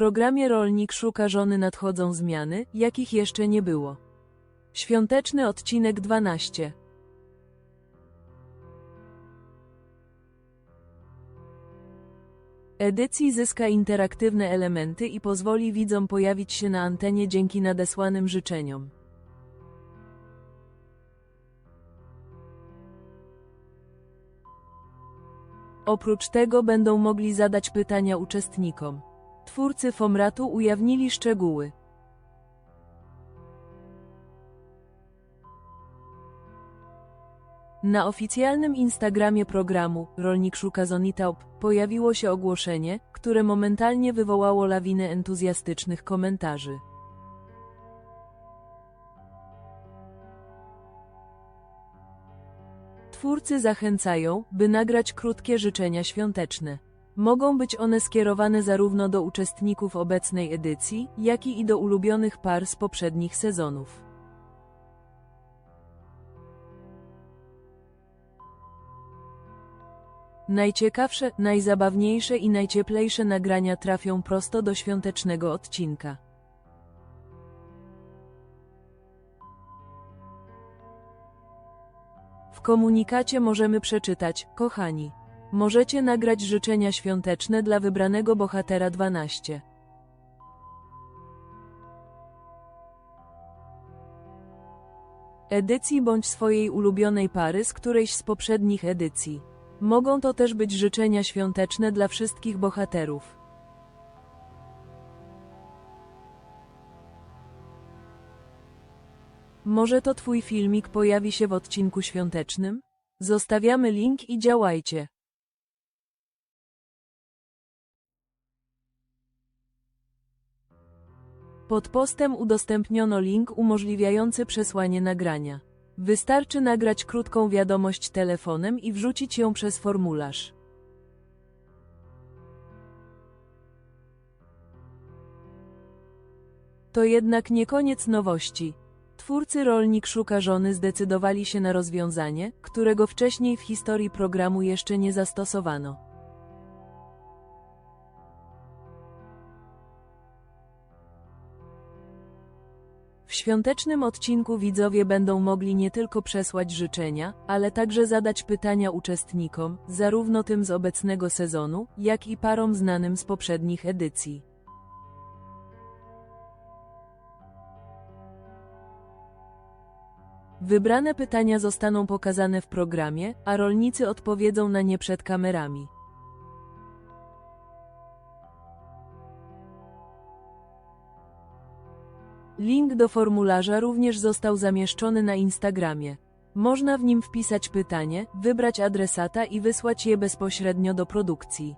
programie Rolnik szuka żony nadchodzą zmiany, jakich jeszcze nie było. Świąteczny odcinek 12. Edycji zyska interaktywne elementy i pozwoli widzom pojawić się na antenie dzięki nadesłanym życzeniom. Oprócz tego będą mogli zadać pytania uczestnikom. Twórcy Fomratu ujawnili szczegóły. Na oficjalnym Instagramie programu Rolnik szuka Zonitaup pojawiło się ogłoszenie, które momentalnie wywołało lawinę entuzjastycznych komentarzy. Twórcy zachęcają, by nagrać krótkie życzenia świąteczne. Mogą być one skierowane zarówno do uczestników obecnej edycji, jak i do ulubionych par z poprzednich sezonów. Najciekawsze, najzabawniejsze i najcieplejsze nagrania trafią prosto do świątecznego odcinka. W komunikacie możemy przeczytać: Kochani, możecie nagrać życzenia świąteczne dla wybranego bohatera 12. Edycji bądź swojej ulubionej pary z którejś z poprzednich edycji. Mogą to też być życzenia świąteczne dla wszystkich bohaterów. Może to Twój filmik pojawi się w odcinku świątecznym? Zostawiamy link i działajcie. Pod postem udostępniono link umożliwiający przesłanie nagrania. Wystarczy nagrać krótką wiadomość telefonem i wrzucić ją przez formularz. To jednak nie koniec nowości. Twórcy Rolnik szuka żony zdecydowali się na rozwiązanie, którego wcześniej w historii programu jeszcze nie zastosowano. Świątecznym odcinku widzowie będą mogli nie tylko przesłać życzenia, ale także zadać pytania uczestnikom, zarówno tym z obecnego sezonu, jak i parom znanym z poprzednich edycji. Wybrane pytania zostaną pokazane w programie, a rolnicy odpowiedzą na nie przed kamerami. Link do formularza również został zamieszczony na Instagramie. Można w nim wpisać pytanie, wybrać adresata i wysłać je bezpośrednio do produkcji.